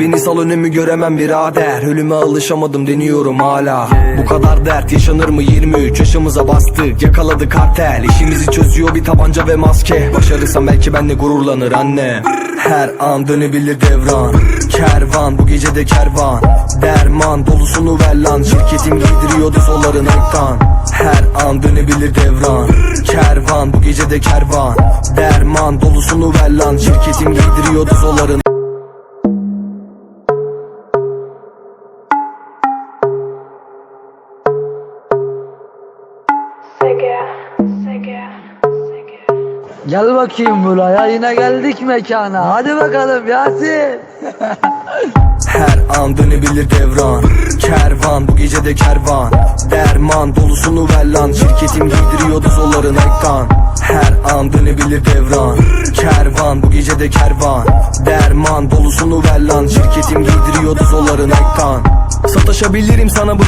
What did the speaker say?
Beni sal önümü göremem birader. Ölüme alışamadım deniyorum hala. Bu kadar dert yaşanır mı? 23 yaşımıza bastık. Yakaladı kartel. İşimizi çözüyor bir tabanca ve maske. Başarırsam belki benle gururlanır anne. Her an dönebilir devran. Kervan bu gece de kervan. Derman dolusunu ver lan. Şirketim giydiriyordu solların ektan Her an dönebilir devran. Kervan bu gece de kervan. Derman dolusunu ver lan. Şirketim giydiriyordu solların Gel bakayım buraya yine geldik mekana. Hadi bakalım Yasin. Her an dönebilir devran. Kervan bu gece de kervan. Derman dolusunu ver lan. Şirketim giydiriyordu solların ektan Her an dönebilir devran. Kervan bu gece de kervan. Derman dolusunu ver lan. Şirketim giydiriyordu solların ektan Sataşabilirim sana bu